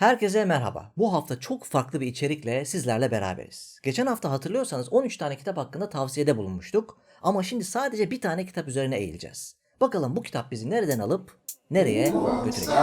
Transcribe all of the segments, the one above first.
Herkese merhaba. Bu hafta çok farklı bir içerikle sizlerle beraberiz. Geçen hafta hatırlıyorsanız 13 tane kitap hakkında tavsiyede bulunmuştuk. Ama şimdi sadece bir tane kitap üzerine eğileceğiz. Bakalım bu kitap bizi nereden alıp nereye götürecek?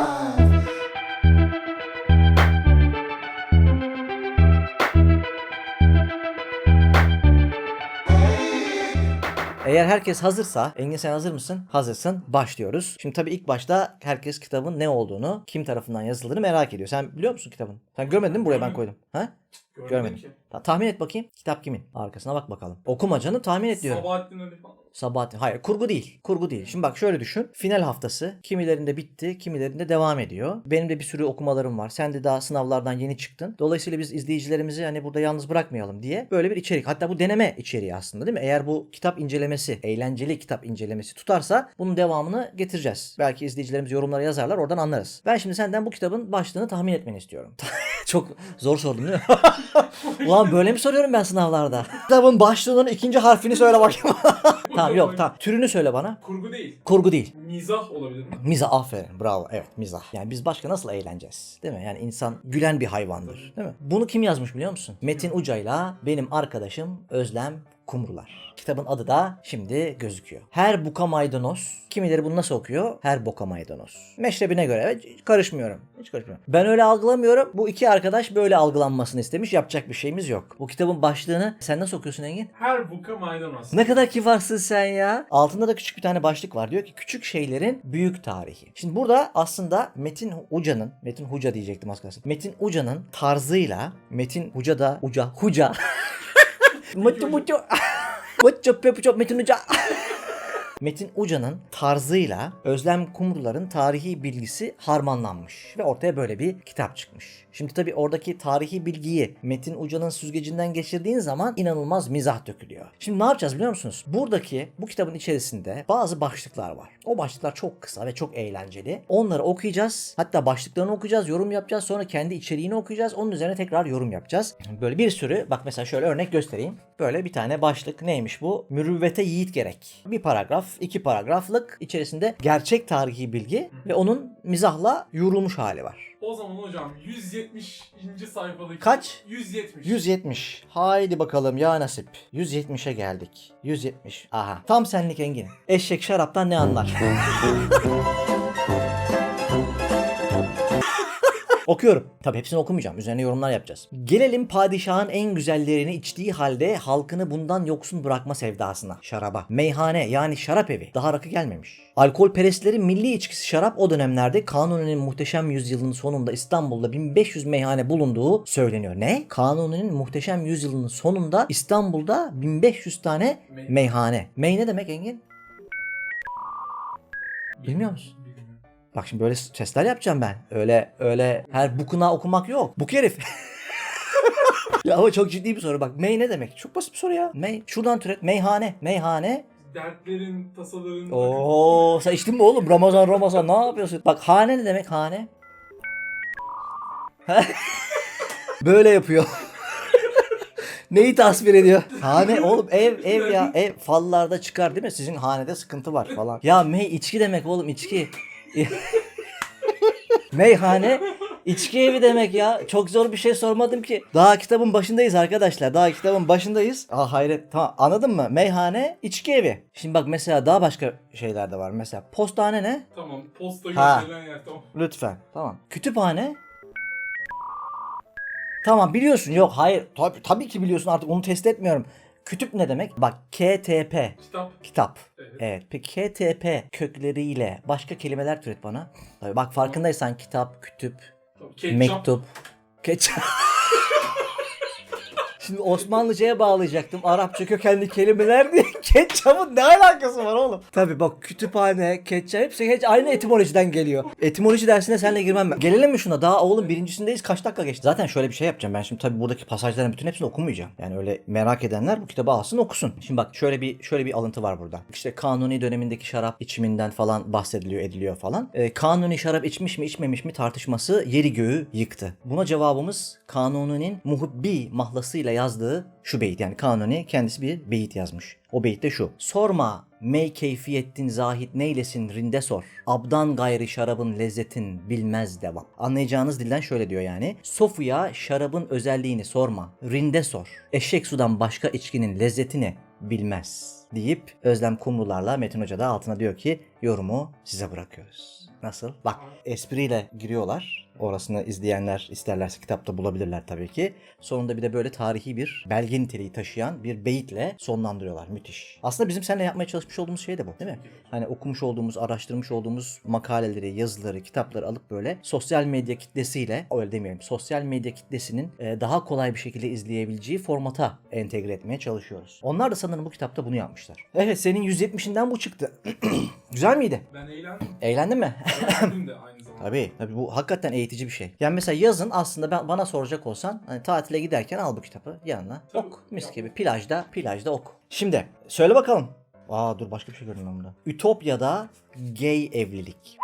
Eğer herkes hazırsa, Engin sen hazır mısın? Hazırsın. Başlıyoruz. Şimdi tabii ilk başta herkes kitabın ne olduğunu, kim tarafından yazıldığını merak ediyor. Sen biliyor musun kitabın? Sen görmedin mi buraya ben koydum? Ha? Görmedim, Görmedim. ki. Ta- tahmin et bakayım. Kitap kimin? Arkasına bak bakalım. Okuma canım tahmin et diyorum. Sabahattin Ali falan. Sabahattin. Hayır kurgu değil. Kurgu değil. Şimdi bak şöyle düşün. Final haftası. Kimilerinde bitti. Kimilerinde devam ediyor. Benim de bir sürü okumalarım var. Sen de daha sınavlardan yeni çıktın. Dolayısıyla biz izleyicilerimizi hani burada yalnız bırakmayalım diye böyle bir içerik. Hatta bu deneme içeriği aslında değil mi? Eğer bu kitap incelemesi, eğlenceli kitap incelemesi tutarsa bunun devamını getireceğiz. Belki izleyicilerimiz yorumlara yazarlar oradan anlarız. Ben şimdi senden bu kitabın başlığını tahmin etmeni istiyorum. Çok zor sordum değil mi? Ulan böyle mi soruyorum ben sınavlarda? Kitabın başlığının ikinci harfini söyle bakayım. tamam yok tamam. Türünü söyle bana. Kurgu değil. Kurgu değil. Mizah olabilir mi? Mizah aferin bravo evet mizah. Yani biz başka nasıl eğleneceğiz değil mi? Yani insan gülen bir hayvandır değil mi? Bunu kim yazmış biliyor musun? Metin Uca'yla benim arkadaşım Özlem Kumrular. Kitabın adı da şimdi gözüküyor. Her buka maydanoz. Kimileri bunu nasıl okuyor? Her boka maydanoz. Meşrebine göre hiç karışmıyorum. Hiç karışmıyorum. Ben öyle algılamıyorum. Bu iki arkadaş böyle algılanmasını istemiş. Yapacak bir şeyimiz yok. Bu kitabın başlığını sen nasıl okuyorsun Engin? Her buka maydanoz. Ne kadar kibarsın sen ya. Altında da küçük bir tane başlık var. Diyor ki küçük şeylerin büyük tarihi. Şimdi burada aslında Metin Uca'nın, Metin Huca diyecektim az kalsın. Metin Uca'nın tarzıyla, Metin Huca da, Uca, mucho, mucho, mucho, mucho, mucho, mucho, mucho. Metin Uca'nın tarzıyla Özlem Kumrular'ın tarihi bilgisi harmanlanmış ve ortaya böyle bir kitap çıkmış. Şimdi tabii oradaki tarihi bilgiyi Metin Uca'nın süzgecinden geçirdiğin zaman inanılmaz mizah dökülüyor. Şimdi ne yapacağız biliyor musunuz? Buradaki bu kitabın içerisinde bazı başlıklar var. O başlıklar çok kısa ve çok eğlenceli. Onları okuyacağız. Hatta başlıklarını okuyacağız, yorum yapacağız. Sonra kendi içeriğini okuyacağız. Onun üzerine tekrar yorum yapacağız. Böyle bir sürü bak mesela şöyle örnek göstereyim. Böyle bir tane başlık neymiş bu? Mürüvvete yiğit gerek. Bir paragraf, iki paragraflık içerisinde gerçek tarihi bilgi ve onun mizahla yoğrulmuş hali var. O zaman hocam 170. sayfadaki... Kaç? 170. 170. Haydi bakalım ya nasip. 170'e geldik. 170. Aha. Tam senlik Engin. Eşek şaraptan ne anlar? Okuyorum. Tabi hepsini okumayacağım. Üzerine yorumlar yapacağız. Gelelim padişahın en güzellerini içtiği halde halkını bundan yoksun bırakma sevdasına. Şaraba. Meyhane yani şarap evi. Daha rakı gelmemiş. Alkol perestlerin milli içkisi şarap o dönemlerde Kanuni'nin muhteşem yüzyılının sonunda İstanbul'da 1500 meyhane bulunduğu söyleniyor. Ne? Kanuni'nin muhteşem yüzyılının sonunda İstanbul'da 1500 tane Mey- meyhane. Mey ne demek Engin? Bilmiyor musun? Bak şimdi böyle sesler yapacağım ben. Öyle öyle her bukuna okumak yok. Buk herif. ya ama çok ciddi bir soru bak. Mey ne demek? Çok basit bir soru ya. Mey. Şuradan türet. Meyhane. Meyhane. Dertlerin, tasaların... Oo sen içtin mi oğlum? Ramazan Ramazan ne yapıyorsun? Bak hane ne demek hane? Böyle yapıyor. Neyi tasvir ediyor? Hane oğlum ev ev ya ev fallarda çıkar değil mi? Sizin hanede sıkıntı var falan. Ya mey içki demek oğlum içki. Meyhane içki evi demek ya. Çok zor bir şey sormadım ki. Daha kitabın başındayız arkadaşlar. Daha kitabın başındayız. Aa hayret. Tamam anladın mı? Meyhane içki evi. Şimdi bak mesela daha başka şeyler de var. Mesela postane ne? Tamam. Posta Ha. gönderilen yer tamam. Lütfen. Tamam. Kütüphane. Tamam biliyorsun. Yok hayır. Tabii, tabii ki biliyorsun artık onu test etmiyorum. Kütüp ne demek? Bak KTP. Kitap. Kitap. Evet. Evet. Peki KTP kökleriyle başka kelimeler türet bana. Tabii bak farkındaysan kitap, kütüp, Tamam. Ketçap. mektup, ketçap. Şimdi Osmanlıca'ya bağlayacaktım. Arapça kökenli kelimeler diye. Ketçapın ne alakası var oğlum? Tabii bak kütüphane, ketçap hepsi hiç aynı etimolojiden geliyor. Etimoloji dersine seninle girmem ben. Gelelim mi şuna? Daha oğlum birincisindeyiz. Kaç dakika geçti? Zaten şöyle bir şey yapacağım. Ben şimdi tabii buradaki pasajların bütün hepsini okumayacağım. Yani öyle merak edenler bu kitabı alsın okusun. Şimdi bak şöyle bir şöyle bir alıntı var burada. İşte Kanuni dönemindeki şarap içiminden falan bahsediliyor ediliyor falan. Ee, kanuni şarap içmiş mi içmemiş mi tartışması yeri göğü yıktı. Buna cevabımız Kanuni'nin muhibbi mahlasıyla yazdığı şu beyit yani Kanuni kendisi bir beyit yazmış. O beyit de şu. Sorma mey keyfiyettin zahit neylesin rinde sor. Abdan gayri şarabın lezzetin bilmez devam. Anlayacağınız dilden şöyle diyor yani. Sofuya şarabın özelliğini sorma. Rinde sor. Eşek sudan başka içkinin lezzetini bilmez deyip Özlem Kumrularla Metin Hoca da altına diyor ki yorumu size bırakıyoruz. Nasıl? Bak espriyle giriyorlar. Orasını izleyenler isterlerse kitapta bulabilirler tabii ki. Sonunda bir de böyle tarihi bir belge niteliği taşıyan bir beyitle sonlandırıyorlar. Müthiş. Aslında bizim seninle yapmaya çalışmış olduğumuz şey de bu değil mi? Hani okumuş olduğumuz, araştırmış olduğumuz makaleleri, yazıları, kitapları alıp böyle sosyal medya kitlesiyle, öyle demeyelim, sosyal medya kitlesinin e, daha kolay bir şekilde izleyebileceği formata entegre etmeye çalışıyoruz. Onlar da sanırım bu kitapta bunu yapmışlar. Evet senin 170'inden bu çıktı. Güzel miydi? Ben eğlendim. Eğlendin mi? Eğlendim de aynı zamanda. Tabii, tabii bu hakikaten eğitici bir şey. Yani mesela yazın aslında ben, bana soracak olsan hani tatile giderken al bu kitabı yanına. Tabii. Ok mis gibi plajda plajda ok. Şimdi söyle bakalım. Aa dur başka bir şey gördüm ben burada. Ütopya'da gay evlilik.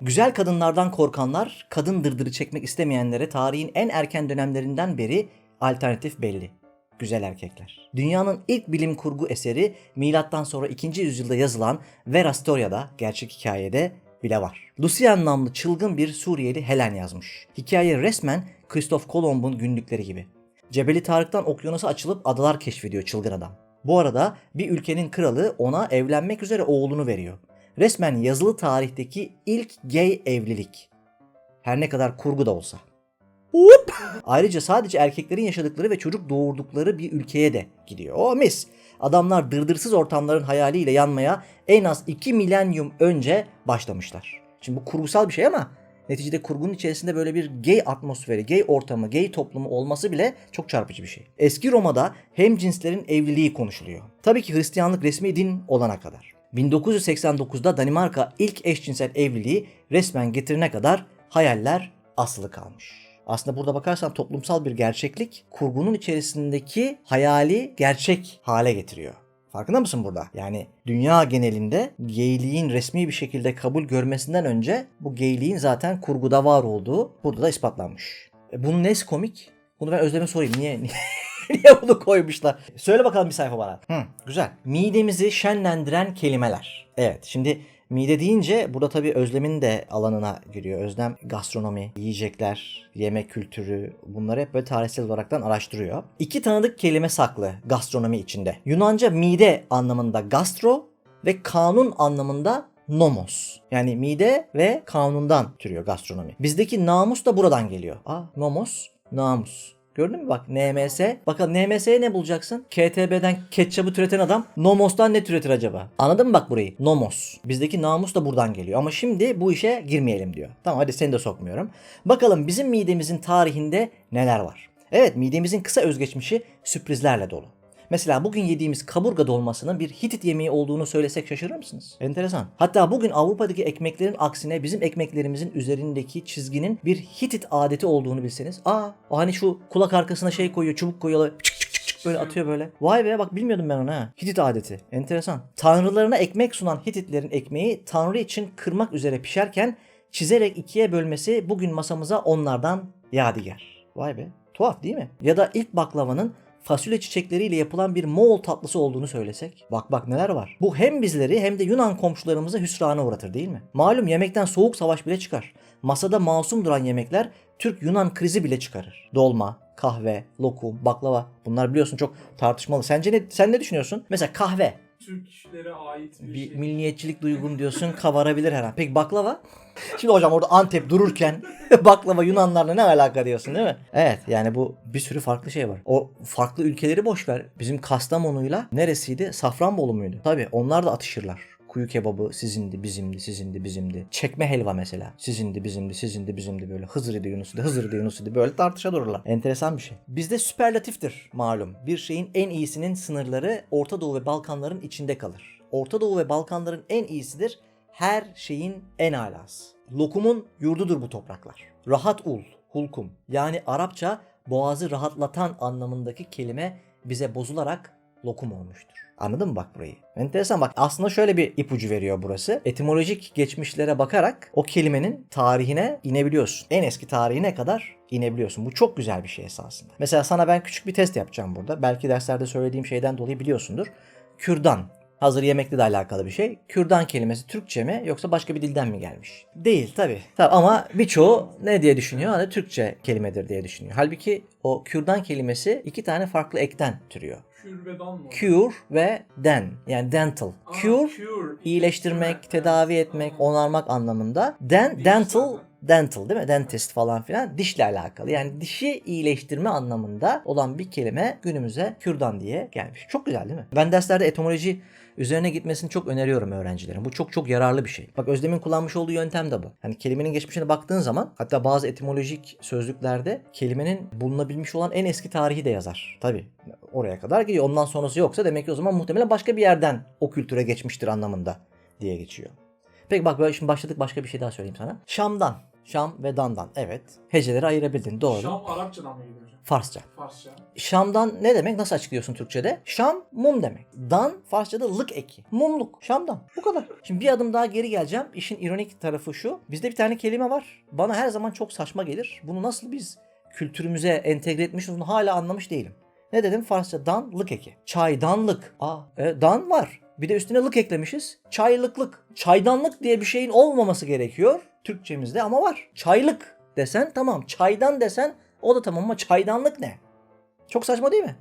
Güzel kadınlardan korkanlar, kadın dırdırı çekmek istemeyenlere tarihin en erken dönemlerinden beri alternatif belli. Güzel erkekler. Dünyanın ilk bilim kurgu eseri milattan sonra 2. yüzyılda yazılan Vera Storia'da gerçek hikayede bile var. Lucian namlı çılgın bir Suriyeli Helen yazmış. Hikaye resmen Christoph Kolomb'un günlükleri gibi. Cebeli Tarık'tan okyanusa açılıp adalar keşfediyor çılgın adam. Bu arada bir ülkenin kralı ona evlenmek üzere oğlunu veriyor. Resmen yazılı tarihteki ilk gay evlilik. Her ne kadar kurgu da olsa. Hop! Ayrıca sadece erkeklerin yaşadıkları ve çocuk doğurdukları bir ülkeye de gidiyor. O mis. Adamlar dırdırsız ortamların hayaliyle yanmaya en az 2 milenyum önce başlamışlar. Şimdi bu kurgusal bir şey ama neticede kurgunun içerisinde böyle bir gay atmosferi, gay ortamı, gay toplumu olması bile çok çarpıcı bir şey. Eski Roma'da hem cinslerin evliliği konuşuluyor. Tabii ki Hristiyanlık resmi din olana kadar. 1989'da Danimarka ilk eşcinsel evliliği resmen getirene kadar hayaller asılı kalmış. Aslında burada bakarsan toplumsal bir gerçeklik kurgunun içerisindeki hayali gerçek hale getiriyor. Farkında mısın burada? Yani dünya genelinde gayliğin resmi bir şekilde kabul görmesinden önce bu gayliğin zaten kurguda var olduğu burada da ispatlanmış. E bunun nesi komik? Bunu ben Özlem'e sorayım. Niye, niye, niye bunu koymuşlar? Söyle bakalım bir sayfa bana. Hı, güzel. Midemizi şenlendiren kelimeler. Evet şimdi Mide deyince burada tabii Özlem'in de alanına giriyor. Özlem gastronomi, yiyecekler, yemek kültürü bunları hep böyle tarihsel olaraktan araştırıyor. İki tanıdık kelime saklı gastronomi içinde. Yunanca mide anlamında gastro ve kanun anlamında nomos. Yani mide ve kanundan türüyor gastronomi. Bizdeki namus da buradan geliyor. Aa nomos, namus. Gördün mü bak NMS. Bakalım NMS'ye ne bulacaksın? KTB'den ketçabı türeten adam Nomos'tan ne türetir acaba? Anladın mı bak burayı? Nomos. Bizdeki namus da buradan geliyor. Ama şimdi bu işe girmeyelim diyor. Tamam hadi seni de sokmuyorum. Bakalım bizim midemizin tarihinde neler var? Evet midemizin kısa özgeçmişi sürprizlerle dolu. Mesela bugün yediğimiz kaburga dolmasının bir Hitit yemeği olduğunu söylesek şaşırır mısınız? Enteresan. Hatta bugün Avrupa'daki ekmeklerin aksine bizim ekmeklerimizin üzerindeki çizginin bir Hitit adeti olduğunu bilseniz. Aa o hani şu kulak arkasına şey koyuyor, çubuk koyuyor, çık çık çık çık böyle atıyor böyle. Vay be bak bilmiyordum ben onu ha. Hitit adeti. Enteresan. Tanrılarına ekmek sunan Hititlerin ekmeği Tanrı için kırmak üzere pişerken çizerek ikiye bölmesi bugün masamıza onlardan yadigar. Vay be. Tuhaf değil mi? Ya da ilk baklavanın fasulye çiçekleriyle yapılan bir Moğol tatlısı olduğunu söylesek. Bak bak neler var. Bu hem bizleri hem de Yunan komşularımızı hüsrana uğratır değil mi? Malum yemekten soğuk savaş bile çıkar. Masada masum duran yemekler Türk-Yunan krizi bile çıkarır. Dolma, kahve, lokum, baklava bunlar biliyorsun çok tartışmalı. Sence ne, sen ne düşünüyorsun? Mesela kahve. Türklere ait bir, Bir şey. milliyetçilik duygun diyorsun kabarabilir her an. Peki baklava? Şimdi hocam orada Antep dururken baklava Yunanlarla ne alaka diyorsun değil mi? Evet yani bu bir sürü farklı şey var. O farklı ülkeleri boş ver. Bizim Kastamonu'yla neresiydi? Safranbolu muydu? Tabii onlar da atışırlar. Kuyu kebabı sizindi, bizimdi, sizindi, bizimdi. Çekme helva mesela. Sizindi, bizimdi, sizindi, bizimdi böyle. Hızırıydı, Yunus'uydu, hızırıydı, Yunus'uydu. Böyle tartışa dururlar. Enteresan bir şey. Bizde süperlatiftir malum. Bir şeyin en iyisinin sınırları Orta Doğu ve Balkanların içinde kalır. Orta Doğu ve Balkanların en iyisidir. Her şeyin en alası. Lokumun yurdudur bu topraklar. Rahat ul, hulkum. Yani Arapça boğazı rahatlatan anlamındaki kelime bize bozularak lokum olmuştur. Anladın mı bak burayı? Enteresan bak aslında şöyle bir ipucu veriyor burası. Etimolojik geçmişlere bakarak o kelimenin tarihine inebiliyorsun. En eski tarihine kadar inebiliyorsun. Bu çok güzel bir şey esasında. Mesela sana ben küçük bir test yapacağım burada. Belki derslerde söylediğim şeyden dolayı biliyorsundur. Kürdan. Hazır yemekle de alakalı bir şey. Kürdan kelimesi Türkçe mi yoksa başka bir dilden mi gelmiş? Değil tabi. Tabii ama birçoğu ne diye düşünüyor? Hani Türkçe kelimedir diye düşünüyor. Halbuki o kürdan kelimesi iki tane farklı ekten türüyor. Kür ve dan mı? Cure ve den yani dental. Aa, Cure cure, iyileştirmek, Evet, tedavi etmek, Aa. onarmak anlamında. Den, Diş dental, zaten. dental değil mi? Dentist falan filan dişle alakalı. Yani dişi iyileştirme anlamında olan bir kelime günümüze kürdan diye gelmiş. Çok güzel değil mi? Ben derslerde etimoloji üzerine gitmesini çok öneriyorum öğrencilerin. Bu çok çok yararlı bir şey. Bak Özlem'in kullanmış olduğu yöntem de bu. Hani kelimenin geçmişine baktığın zaman hatta bazı etimolojik sözlüklerde kelimenin bulunabilmiş olan en eski tarihi de yazar. Tabi oraya kadar gidiyor. Ondan sonrası yoksa demek ki o zaman muhtemelen başka bir yerden o kültüre geçmiştir anlamında diye geçiyor. Peki bak böyle şimdi başladık başka bir şey daha söyleyeyim sana. Şam'dan. Şam ve Dan'dan. Evet. Heceleri ayırabildin. Doğru. Şam Arapçadan mı geliyor? Farsça. Farsça. Şam'dan ne demek? Nasıl açıklıyorsun Türkçe'de? Şam mum demek. Dan Farsça'da lık eki. Mumluk. Şam'dan. Bu kadar. Şimdi bir adım daha geri geleceğim. İşin ironik tarafı şu. Bizde bir tane kelime var. Bana her zaman çok saçma gelir. Bunu nasıl biz kültürümüze entegre etmişiz bunu hala anlamış değilim. Ne dedim? Farsça dan lık eki. Çaydanlık. Aa, e, dan var. Bir de üstüne lık eklemişiz. Çaylıklık. Çaydanlık diye bir şeyin olmaması gerekiyor Türkçemizde ama var. Çaylık desen tamam. Çaydan desen o da tamam ama çaydanlık ne? Çok saçma değil mi?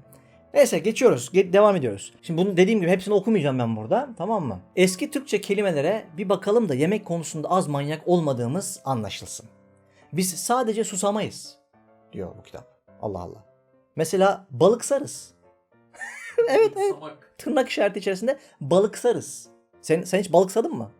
Neyse geçiyoruz. Ge- devam ediyoruz. Şimdi bunu dediğim gibi hepsini okumayacağım ben burada. Tamam mı? Eski Türkçe kelimelere bir bakalım da yemek konusunda az manyak olmadığımız anlaşılsın. Biz sadece susamayız diyor bu kitap. Allah Allah. Mesela balıksarız. evet evet. Tırnak işareti içerisinde balıksarız. Sen, sen hiç balıksadın mı?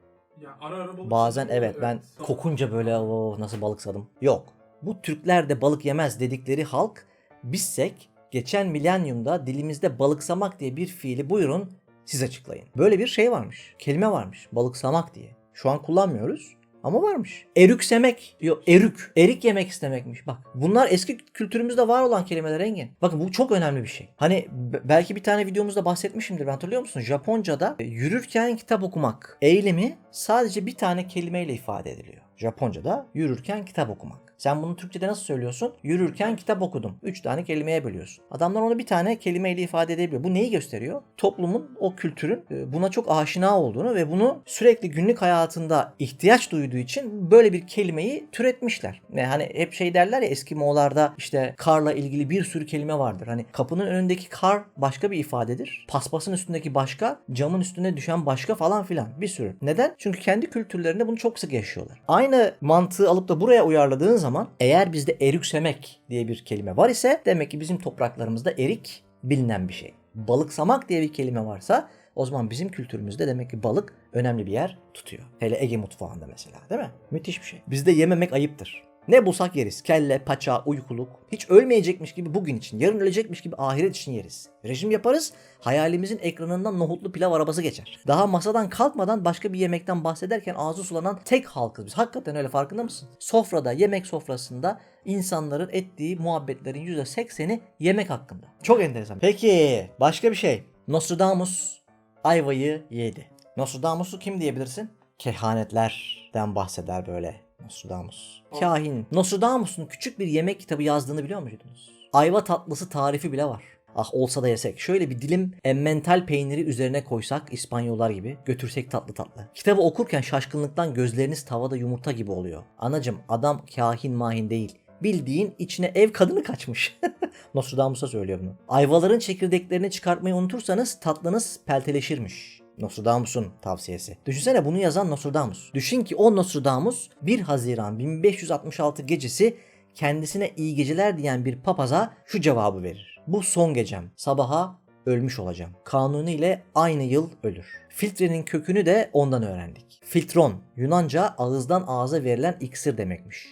Ya ara ara balık Bazen tutuyor, evet ben samak. kokunca böyle o nasıl balıksadım. Yok. Bu Türkler de balık yemez dedikleri halk bizsek geçen milenyumda dilimizde balıksamak diye bir fiili buyurun siz açıklayın. Böyle bir şey varmış. Kelime varmış. Balıksamak diye. Şu an kullanmıyoruz. Ama varmış. Erüksemek. Yok erük. Erik yemek istemekmiş. Bak bunlar eski kültürümüzde var olan kelimeler Engin. Bakın bu çok önemli bir şey. Hani be- belki bir tane videomuzda bahsetmişimdir. Ben hatırlıyor musun? Japonca'da yürürken kitap okumak eylemi sadece bir tane kelimeyle ifade ediliyor. Japonca'da yürürken kitap okumak. Sen bunu Türkçe'de nasıl söylüyorsun? Yürürken kitap okudum. Üç tane kelimeye bölüyorsun. Adamlar onu bir tane kelimeyle ifade edebiliyor. Bu neyi gösteriyor? Toplumun, o kültürün e, buna çok aşina olduğunu ve bunu sürekli günlük hayatında ihtiyaç duyduğu için böyle bir kelimeyi türetmişler. Ne hani hep şey derler ya eski Moğollarda işte karla ilgili bir sürü kelime vardır. Hani kapının önündeki kar başka bir ifadedir. Paspasın üstündeki başka, camın üstüne düşen başka falan filan bir sürü. Neden? Çünkü kendi kültürlerinde bunu çok sık yaşıyorlar. Aynı mantığı alıp da buraya uyarladığın zaman eğer bizde erüksemek diye bir kelime var ise demek ki bizim topraklarımızda erik bilinen bir şey. Balıksamak diye bir kelime varsa o zaman bizim kültürümüzde demek ki balık önemli bir yer tutuyor. Hele Ege mutfağında mesela değil mi? Müthiş bir şey. Bizde yememek ayıptır. Ne bulsak yeriz. Kelle, paça, uykuluk. Hiç ölmeyecekmiş gibi bugün için, yarın ölecekmiş gibi ahiret için yeriz. Rejim yaparız, hayalimizin ekranından nohutlu pilav arabası geçer. Daha masadan kalkmadan başka bir yemekten bahsederken ağzı sulanan tek halkız biz. Hakikaten öyle farkında mısın? Sofrada, yemek sofrasında insanların ettiği muhabbetlerin %80'i yemek hakkında. Çok enteresan. Peki, başka bir şey. Nostradamus ayvayı yedi. Nostradamus'u kim diyebilirsin? Kehanetlerden bahseder böyle Nostradamus. Kahin. Nostradamus'un küçük bir yemek kitabı yazdığını biliyor muydunuz? Ayva tatlısı tarifi bile var. Ah olsa da yesek. Şöyle bir dilim emmental peyniri üzerine koysak İspanyollar gibi götürsek tatlı tatlı. Kitabı okurken şaşkınlıktan gözleriniz tavada yumurta gibi oluyor. Anacım adam kahin mahin değil. Bildiğin içine ev kadını kaçmış. Nostradamus'a söylüyor bunu. Ayvaların çekirdeklerini çıkartmayı unutursanız tatlınız pelteleşirmiş. Nostradamus'un tavsiyesi. Düşünsene bunu yazan Nostradamus. Düşün ki o Nostradamus 1 Haziran 1566 gecesi kendisine iyi geceler diyen bir papaza şu cevabı verir. Bu son gecem. Sabaha ölmüş olacağım. Kanuni ile aynı yıl ölür. Filtrenin kökünü de ondan öğrendik. Filtron Yunanca ağızdan ağza verilen iksir demekmiş.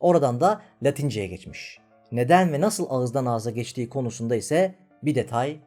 Oradan da Latince'ye geçmiş. Neden ve nasıl ağızdan ağza geçtiği konusunda ise bir detay.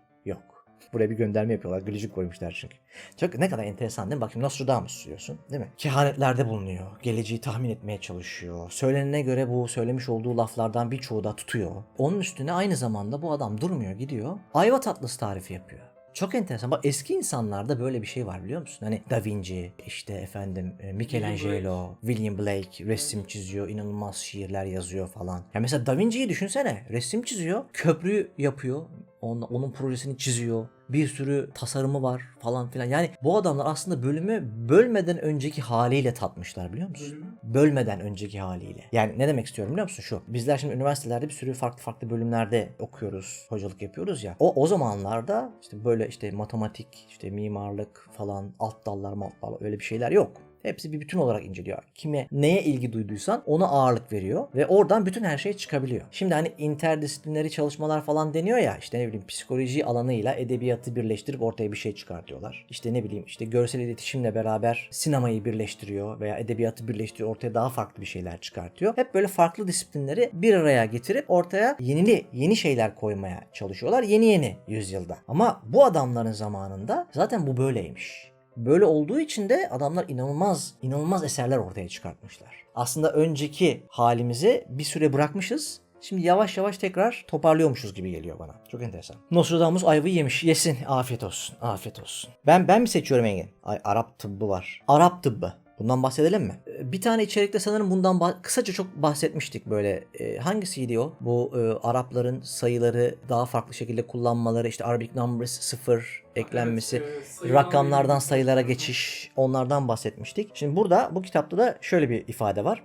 Buraya bir gönderme yapıyorlar. Gülücük koymuşlar çünkü. Çok ne kadar enteresan değil mi? Bak şimdi Nostradamus diyorsun değil mi? Kehanetlerde bulunuyor. Geleceği tahmin etmeye çalışıyor. Söylenene göre bu söylemiş olduğu laflardan birçoğu da tutuyor. Onun üstüne aynı zamanda bu adam durmuyor gidiyor. Ayva tatlısı tarifi yapıyor. Çok enteresan. Bak eski insanlarda böyle bir şey var biliyor musun? Hani Da Vinci, işte efendim e, Michelangelo, William Blake resim çiziyor, inanılmaz şiirler yazıyor falan. Ya mesela Da Vinci'yi düşünsene. Resim çiziyor, köprü yapıyor. Onun, onun projesini çiziyor. Bir sürü tasarımı var falan filan. Yani bu adamlar aslında bölümü bölmeden önceki haliyle tatmışlar biliyor musun? Bölümü. bölmeden önceki haliyle. Yani ne demek istiyorum biliyor musun şu? Bizler şimdi üniversitelerde bir sürü farklı farklı bölümlerde okuyoruz, hocalık yapıyoruz ya. O o zamanlarda işte böyle işte matematik, işte mimarlık falan, alt dallar, alt dallar öyle bir şeyler yok. Hepsi bir bütün olarak inceliyor. Kime neye ilgi duyduysan ona ağırlık veriyor ve oradan bütün her şey çıkabiliyor. Şimdi hani interdisiplineri çalışmalar falan deniyor ya işte ne bileyim psikoloji alanıyla edebiyatı birleştirip ortaya bir şey çıkartıyorlar. İşte ne bileyim işte görsel iletişimle beraber sinemayı birleştiriyor veya edebiyatı birleştiriyor ortaya daha farklı bir şeyler çıkartıyor. Hep böyle farklı disiplinleri bir araya getirip ortaya yenili yeni şeyler koymaya çalışıyorlar yeni yeni yüzyılda. Ama bu adamların zamanında zaten bu böyleymiş. Böyle olduğu için de adamlar inanılmaz inanılmaz eserler ortaya çıkartmışlar. Aslında önceki halimizi bir süre bırakmışız. Şimdi yavaş yavaş tekrar toparlıyormuşuz gibi geliyor bana. Çok enteresan. Nostradamus ayvayı yemiş. Yesin. Afiyet olsun. Afiyet olsun. Ben ben mi seçiyorum Engin? Ay Arap tıbbı var. Arap tıbbı. Bundan bahsedelim mi? Ee, Bir tane içerikte sanırım bundan bah- kısaca çok bahsetmiştik böyle. Ee, hangisiydi o? Bu e, Arapların sayıları daha farklı şekilde kullanmaları, işte Arabic numbers sıfır eklenmesi, Evet, e, sayılan rakamlardan sayılara geçiş, onlardan bahsetmiştik. Şimdi burada bu kitapta da şöyle bir ifade var.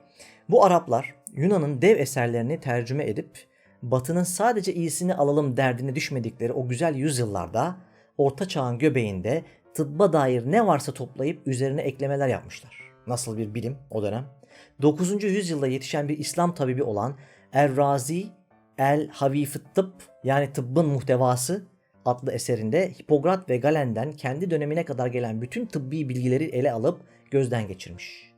Bu Araplar Yunan'ın dev eserlerini tercüme edip Batı'nın sadece iyisini alalım derdine düşmedikleri o güzel yüzyıllarda Orta Çağ'ın göbeğinde tıbba dair ne varsa toplayıp üzerine eklemeler yapmışlar. Nasıl bir bilim o dönem? 9. yüzyılda yetişen bir İslam tabibi olan Er-Razi El Havifıt Tıbb yani tıbbın muhtevası adlı eserinde Hipokrat ve Galen'den kendi dönemine kadar gelen bütün tıbbi bilgileri ele alıp gözden geçirmiş.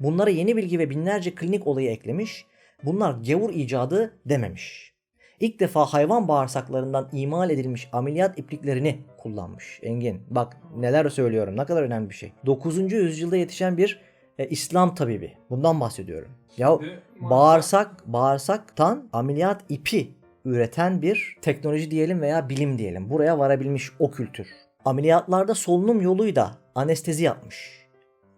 Bunlara yeni bilgi ve binlerce klinik olayı eklemiş, bunlar gavur icadı dememiş. İlk defa hayvan bağırsaklarından imal edilmiş ameliyat ipliklerini kullanmış. Engin bak neler söylüyorum ne kadar önemli bir şey. 9. yüzyılda yetişen bir e, İslam tabibi. Bundan bahsediyorum. Ya bağırsak bağırsaktan ameliyat ipi üreten bir teknoloji diyelim veya bilim diyelim. Buraya varabilmiş o kültür. Ameliyatlarda solunum yoluyla anestezi yapmış.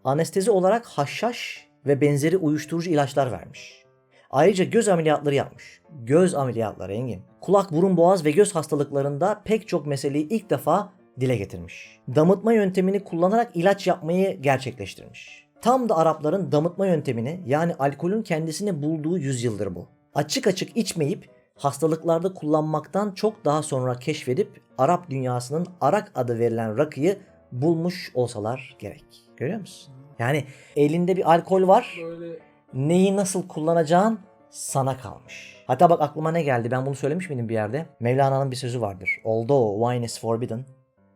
Anestezi olarak haşhaş ve benzeri uyuşturucu ilaçlar vermiş. Ayrıca göz ameliyatları yapmış. Göz ameliyatları Engin. Kulak, burun, boğaz ve göz hastalıklarında pek çok meseleyi ilk defa dile getirmiş. Damıtma yöntemini kullanarak ilaç yapmayı gerçekleştirmiş. Tam da Arapların damıtma yöntemini yani alkolün kendisini bulduğu yüzyıldır bu. Açık açık içmeyip hastalıklarda kullanmaktan çok daha sonra keşfedip Arap dünyasının arak adı verilen rakıyı bulmuş olsalar gerek. Görüyor musun? Yani elinde bir alkol var Böyle neyi nasıl kullanacağın sana kalmış. Hatta bak aklıma ne geldi ben bunu söylemiş miydim bir yerde? Mevlana'nın bir sözü vardır. Although wine is forbidden,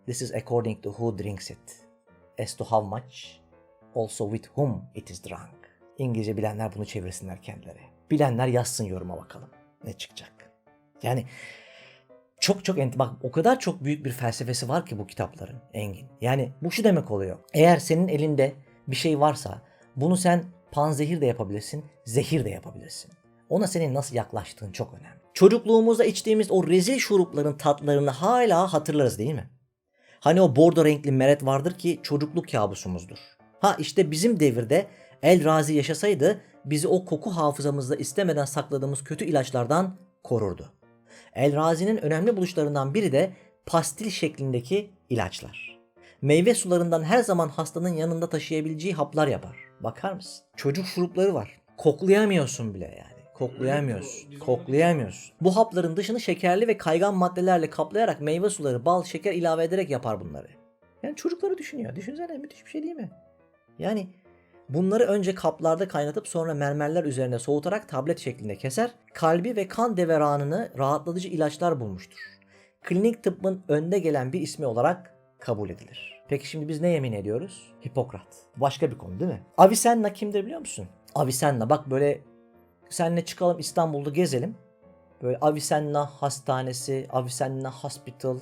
this is according to who drinks it. As to how much, also with whom it is drunk. İngilizce bilenler bunu çevirsinler kendileri. Bilenler yazsın yoruma bakalım ne çıkacak. Yani çok çok ent bak o kadar çok büyük bir felsefesi var ki bu kitapların Engin. Yani bu şu demek oluyor. Eğer senin elinde bir şey varsa bunu sen panzehir de yapabilirsin, zehir de yapabilirsin. Ona senin nasıl yaklaştığın çok önemli. Çocukluğumuzda içtiğimiz o rezil şurupların tatlarını hala hatırlarız değil mi? Hani o bordo renkli meret vardır ki çocukluk kabusumuzdur. Ha işte bizim devirde El Razi yaşasaydı bizi o koku hafızamızda istemeden sakladığımız kötü ilaçlardan korurdu. El Razi'nin önemli buluşlarından biri de pastil şeklindeki ilaçlar. Meyve sularından her zaman hastanın yanında taşıyabileceği haplar yapar. Bakar mısın? Çocuk şurupları var. Koklayamıyorsun bile yani. Koklayamıyorsun. Koklayamıyorsun. Bu hapların dışını şekerli ve kaygan maddelerle kaplayarak meyve suları, bal, şeker ilave ederek yapar bunları. Yani çocukları düşünüyor. Düşünsene müthiş bir şey değil mi? Yani bunları önce kaplarda kaynatıp sonra mermerler üzerine soğutarak tablet şeklinde keser. Kalbi ve kan deveranını rahatlatıcı ilaçlar bulmuştur. Klinik tıbbın önde gelen bir ismi olarak kabul edilir. Peki şimdi biz ne yemin ediyoruz? Hipokrat. Başka bir konu değil mi? Avicenna kimdir biliyor musun? Avicenna bak böyle senle çıkalım İstanbul'da gezelim. Böyle Avicenna Hastanesi, Avicenna Hospital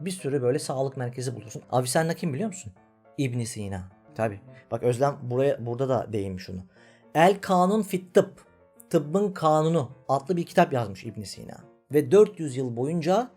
bir sürü böyle sağlık merkezi bulursun. Avicenna kim biliyor musun? İbn Sina. Tabi. Bak Özlem buraya burada da değinmiş onu. El Kanun Fit Tıbb. Tıbbın Kanunu adlı bir kitap yazmış İbn Sina. Ve 400 yıl boyunca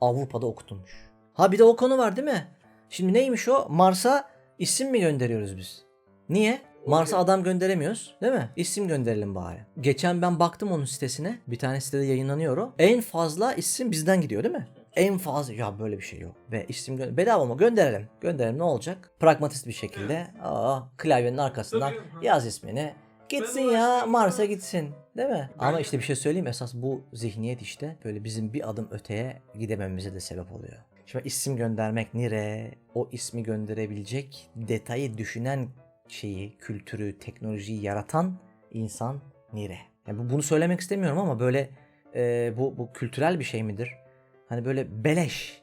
Avrupa'da okutulmuş. Ha bir de o konu var değil mi? Şimdi neymiş o? Mars'a isim mi gönderiyoruz biz? Niye? Mars'a adam gönderemiyoruz değil mi? İsim gönderelim bari. Geçen ben baktım onun sitesine. Bir tane sitede yayınlanıyor o. En fazla isim bizden gidiyor değil mi? En fazla ya böyle bir şey yok. Ve isim gö- bedava mı gönderelim. Gönderelim ne olacak? Pragmatist bir şekilde. Aa klavyenin arkasından yaz ismini. Gitsin ya Mars'a gitsin. Değil mi? Ama işte bir şey söyleyeyim esas bu zihniyet işte böyle bizim bir adım öteye gidememize de sebep oluyor. Şimdi isim göndermek nire, o ismi gönderebilecek detayı düşünen şeyi, kültürü, teknolojiyi yaratan insan nire. Yani bu- bunu söylemek istemiyorum ama böyle e, bu, bu kültürel bir şey midir? Hani böyle beleş.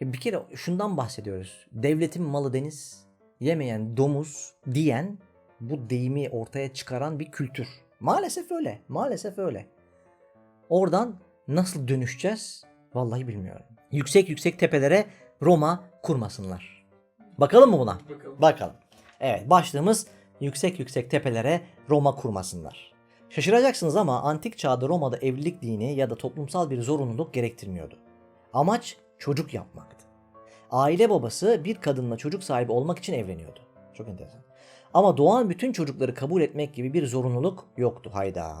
Ya Bir kere şundan bahsediyoruz. Devletin malı deniz, yemeyen domuz diyen bu deyimi ortaya çıkaran bir kültür. Maalesef öyle. Maalesef öyle. Oradan nasıl dönüşeceğiz? Vallahi bilmiyorum. Yüksek yüksek tepelere Roma kurmasınlar. Bakalım mı buna? Bakalım. Bakalım. Evet başlığımız yüksek yüksek tepelere Roma kurmasınlar. Şaşıracaksınız ama antik çağda Roma'da evlilik dini ya da toplumsal bir zorunluluk gerektirmiyordu. Amaç çocuk yapmaktı. Aile babası bir kadınla çocuk sahibi olmak için evleniyordu. Çok enteresan. Ama doğan bütün çocukları kabul etmek gibi bir zorunluluk yoktu hayda.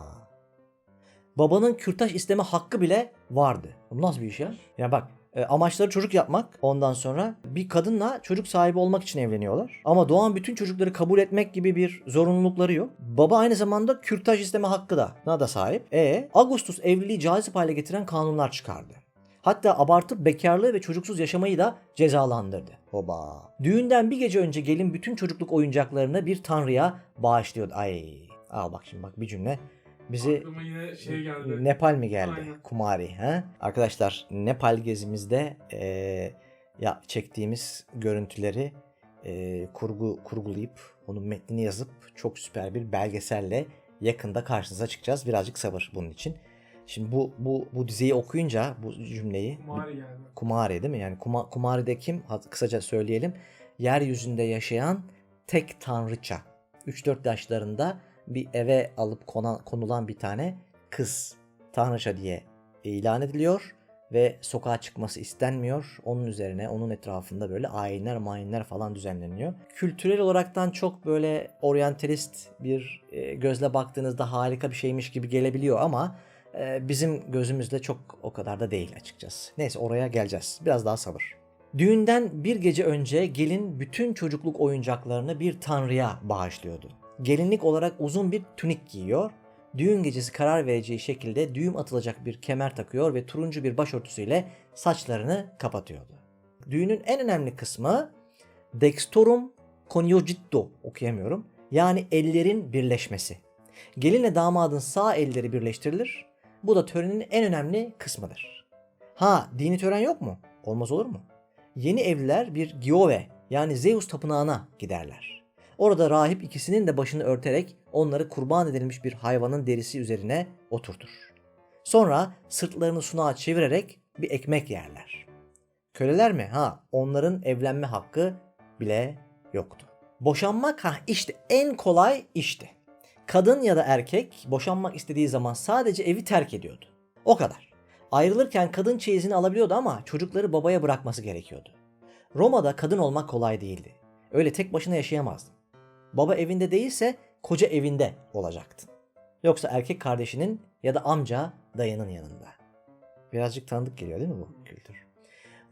Babanın kürtaj isteme hakkı bile vardı. Bu nasıl bir iş ya? Ya bak e, amaçları çocuk yapmak. Ondan sonra bir kadınla çocuk sahibi olmak için evleniyorlar. Ama doğan bütün çocukları kabul etmek gibi bir zorunlulukları yok. Baba aynı zamanda kürtaj isteme hakkı da da sahip. E Augustus evliliği cazip hale getiren kanunlar çıkardı. Hatta abartıp bekarlığı ve çocuksuz yaşamayı da cezalandırdı. Hoba. Düğünden bir gece önce gelin bütün çocukluk oyuncaklarını bir tanrıya bağışlıyordu. Ay. Al bak şimdi bak bir cümle. Bizi şey geldi. Nepal mi geldi? Aynen. Kumari. Ha? Arkadaşlar Nepal gezimizde eee, ya çektiğimiz görüntüleri eee, kurgu kurgulayıp onun metnini yazıp çok süper bir belgeselle yakında karşınıza çıkacağız. Birazcık sabır bunun için. Şimdi bu bu bu diziyi okuyunca bu cümleyi Mari geldi. Kumari değil mi? Yani Kuma, Kumari'de kim? Kısaca söyleyelim. Yeryüzünde yaşayan tek tanrıça. 3-4 yaşlarında bir eve alıp kona- konulan bir tane kız. Tanrıça diye ilan ediliyor ve sokağa çıkması istenmiyor. Onun üzerine onun etrafında böyle ayinler mayinler falan düzenleniyor. Kültürel olaraktan çok böyle oryantalist bir e, gözle baktığınızda harika bir şeymiş gibi gelebiliyor ama e, bizim gözümüzde çok o kadar da değil açıkçası. Neyse oraya geleceğiz. Biraz daha sabır. Düğünden bir gece önce gelin bütün çocukluk oyuncaklarını bir tanrıya bağışlıyordu. Gelinlik olarak uzun bir tünik giyiyor. Düğün gecesi karar vereceği şekilde düğüm atılacak bir kemer takıyor ve turuncu bir başörtüsüyle saçlarını kapatıyordu. Düğünün en önemli kısmı Dextorum coniugito okuyamıyorum. Yani ellerin birleşmesi. Gelinle damadın sağ elleri birleştirilir. Bu da törenin en önemli kısmıdır. Ha dini tören yok mu? Olmaz olur mu? Yeni evliler bir Giove yani Zeus tapınağına giderler. Orada rahip ikisinin de başını örterek onları kurban edilmiş bir hayvanın derisi üzerine oturtur. Sonra sırtlarını sunağa çevirerek bir ekmek yerler. Köleler mi? Ha onların evlenme hakkı bile yoktu. Boşanmak ha işte en kolay işti. Kadın ya da erkek boşanmak istediği zaman sadece evi terk ediyordu. O kadar. Ayrılırken kadın çeyizini alabiliyordu ama çocukları babaya bırakması gerekiyordu. Roma'da kadın olmak kolay değildi. Öyle tek başına yaşayamazdın. Baba evinde değilse koca evinde olacaktın. Yoksa erkek kardeşinin ya da amca dayının yanında. Birazcık tanıdık geliyor değil mi bu kültür?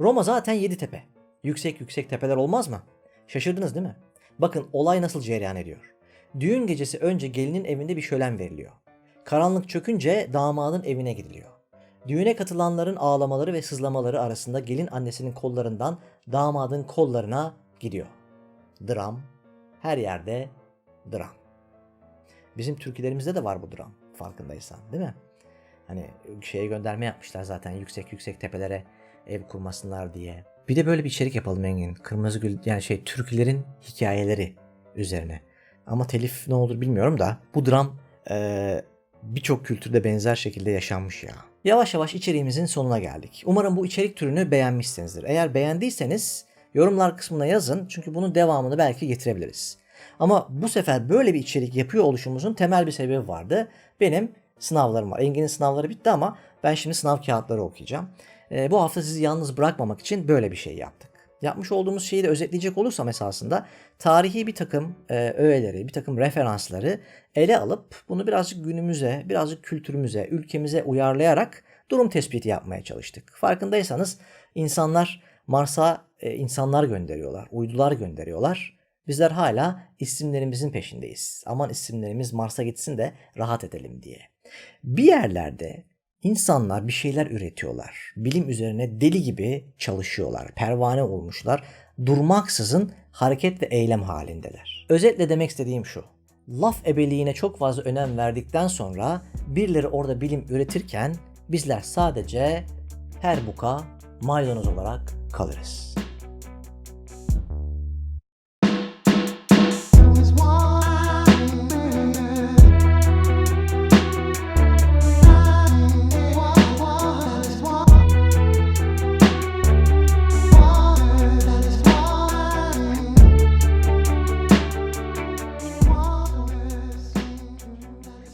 Roma zaten yedi tepe. Yüksek yüksek tepeler olmaz mı? Şaşırdınız değil mi? Bakın olay nasıl cereyan ediyor. Düğün gecesi önce gelinin evinde bir şölen veriliyor. Karanlık çökünce damadın evine gidiliyor. Düğüne katılanların ağlamaları ve sızlamaları arasında gelin annesinin kollarından damadın kollarına gidiyor. Dram, her yerde dram. Bizim türkülerimizde de var bu dram farkındaysan değil mi? Hani şeye gönderme yapmışlar zaten yüksek yüksek tepelere ev kurmasınlar diye. Bir de böyle bir içerik yapalım Engin. Kırmızı Gül yani şey türkülerin hikayeleri üzerine. Ama telif ne olur bilmiyorum da bu dram eee, birçok kültürde benzer şekilde yaşanmış ya. Yavaş yavaş içeriğimizin sonuna geldik. Umarım bu içerik türünü beğenmişsinizdir. Eğer beğendiyseniz yorumlar kısmına yazın çünkü bunun devamını belki getirebiliriz. Ama bu sefer böyle bir içerik yapıyor oluşumuzun temel bir sebebi vardı. Benim sınavlarım var. Engin'in sınavları bitti ama ben şimdi sınav kağıtları okuyacağım. e, bu hafta sizi yalnız bırakmamak için böyle bir şey yaptık. Yapmış olduğumuz şeyi de özetleyecek olursam esasında tarihi bir takım e, öğeleri, bir takım referansları ele alıp bunu birazcık günümüze, birazcık kültürümüze, ülkemize uyarlayarak durum tespiti yapmaya çalıştık. Farkındaysanız insanlar Mars'a e, insanlar gönderiyorlar, uydular gönderiyorlar. Bizler hala isimlerimizin peşindeyiz. Aman isimlerimiz Mars'a gitsin de rahat edelim diye. Bir yerlerde insanlar bir şeyler üretiyorlar. Bilim üzerine deli gibi çalışıyorlar. Pervane olmuşlar. Durmaksızın hareket ve eylem halindeler. Özetle demek istediğim şu. Laf ebeliğine çok fazla önem verdikten sonra birileri orada bilim üretirken bizler sadece her buka maydanoz olarak kalırız.